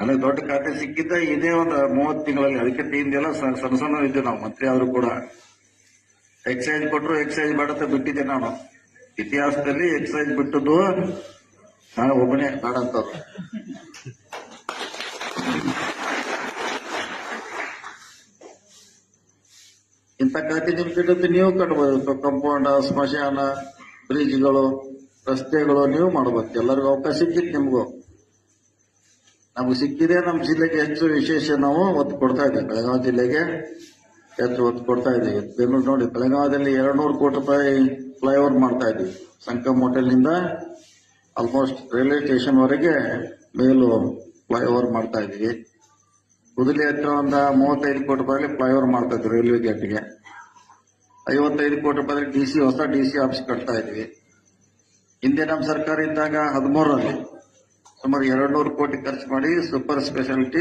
ನನಗೆ ದೊಡ್ಡ ಖಾತೆ ಸಿಕ್ಕಿದ್ದ. ಇದೇ ಒಂದು ಮೂವತ್ತು ತಿಂಗಳಲ್ಲಿ ಅದಕ್ಕೆ ತಿಂದೆಲ್ಲ. ಸಣ್ಣ ಸಣ್ಣ ಇದ್ದೆ ನಾವು ಮಂತ್ರಿ ಆದರೂ ಕೂಡ ಎಕ್ಸೈಸ್ ಕೊಟ್ಟರು ಎಕ್ಸೈಸ್ ಬೇಡತ್ತ ಬಿಟ್ಟಿದ್ದೆ ನಾನು. ಇತಿಹಾಸದಲ್ಲಿ ಎಕ್ಸೈಸ್ ಬಿಟ್ಟದ್ದು ನಾನು ಒಬ್ಬನೇ. ಬೇಡ ಇಂಥ ಖಾತೆ ನಿಮ್ ಕಿಟ್ಟದ್ದು ನೀವು ಕಟ್ಬೋದು. ಕಂಪೌಂಡ್ ಸ್ಮಶಾನ ಬ್ರಿಡ್ಜ್ಗಳು ರಸ್ತೆಗಳು ನೀವು ಮಾಡ್ಬೇಕು ಎಲ್ಲರಿಗೂ ಅವಕಾಶ ಸಿಕ್ಕಿತ್ತು ನಿಮ್ಗೂ. ನಮ್ಗೆ ಸಿಕ್ಕಿದೆ ನಮ್ಮ ಜಿಲ್ಲೆಗೆ ಹೆಚ್ಚು ವಿಶೇಷ ನಾವು ಒತ್ತು ಕೊಡ್ತಾ ಇದ್ದೀವಿ. ಬೆಳಗಾವಿ ಜಿಲ್ಲೆಗೆ ಹೆಚ್ಚು ಒತ್ತು ಕೊಡ್ತಾ ಇದ್ದೀವಿ. ಬೆಂಗಳೂರು ನೋಡಿ, ಬೆಳಗಾವಿಯಲ್ಲಿ ಎರಡು ನೂರು ಕೋಟಿ ರೂಪಾಯಿ ಫ್ಲೈಓವರ್ ಮಾಡ್ತಾ ಇದ್ದೀವಿ. ಸಂಕಮ್ ಹೋಟೆಲ್ನಿಂದ ಆಲ್ಮೋಸ್ಟ್ ರೈಲ್ವೆ ಸ್ಟೇಷನ್ವರೆಗೆ ಮೇಲು ಫ್ಲೈಓವರ್ ಮಾಡ್ತಾ ಇದ್ದೀವಿ. ಕುದಲಿ ಹತ್ರ ಒಂದು ಮೂವತ್ತೈದು ಕೋಟಿ ರೂಪಾಯಿ ಫ್ಲೈಓವರ್ ಮಾಡ್ತಾ ಇದ್ವಿ ರೈಲ್ವೆ ಗೇಟ್ಗೆ ಐವತ್ತೈದು ಕೋಟಿ ರೂಪಾಯಿ ಡಿ ಸಿ, ಹೊಸ ಡಿ ಸಿ ಆಫೀಸ್ ಕಟ್ತಾ ಇದ್ವಿ ಹಿಂದೆ ನಮ್ಮ ಸರ್ಕಾರ ಇದ್ದಾಗ ಹದಿಮೂರರಲ್ಲಿ ಸುಮಾರು ಎರಡು ನೂರು ಕೋಟಿ ಖರ್ಚು ಮಾಡಿ ಸೂಪರ್ ಸ್ಪೆಷಾಲಿಟಿ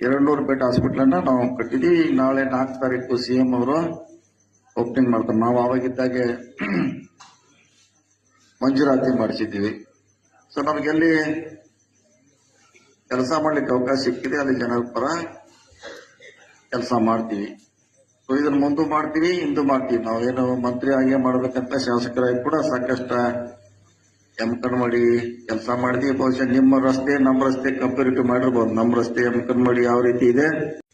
ಎರಡು ನೂರು ಬೆಡ್ ಹಾಸ್ಪಿಟಲ್ ಅನ್ನ ನಾವು ಕಟ್ಟಿದ್ವಿ. ಈಗ ನಾಳೆ ನಾಲ್ಕು ತಾರೀಕು ಸಿ ಎಂ ಅವರು ಓಪನಿಂಗ್ ಮಾಡ್ತಾರೆ. ನಾವು ಆವಾಗಿದ್ದಾಗೆ ಮಂಜೂರಾತಿ ಮಾಡಿಸಿದ್ದೀವಿ. ಸೊ ನಮಗೆಲ್ಲಿ ಕೆಲಸ ಮಾಡ್ಲಿಕ್ಕೆ ಅವಕಾಶ ಸಿಕ್ಕಿದೆ, ಅಲ್ಲಿ ಜನರ ಪರ ಕೆಲಸ ಮಾಡ್ತೀವಿ. ಸೊ ಇದನ್ನ ಮುಂದೂ ಮಾಡ್ತೀವಿ ಇಂದು ಮಾಡ್ತೀವಿ. ನಾವು ಏನು ಮಂತ್ರಿ ಹಾಗೆ ಮಾಡಬೇಕಂತ ಶಾಸಕರಾಗಿ ಕೂಡ ಸಾಕಷ್ಟು ಎಮ್ಕನ್ಮಡಿ ಕೆಲಸ ಮಾಡಿದ್ವಿ ಬಹುಶಃ ನಿಮ್ಮ ರಸ್ತೆ, ನಮ್ಮ ರಸ್ತೆ ಕಂಪೇರಿಟಿವ್ ಮಾಡಿರ್ಬೋದು. ನಮ್ಮ ರಸ್ತೆ ಎಮ್ಕನ್ಮಡಿ ಯಾವ ರೀತಿ ಇದೆ?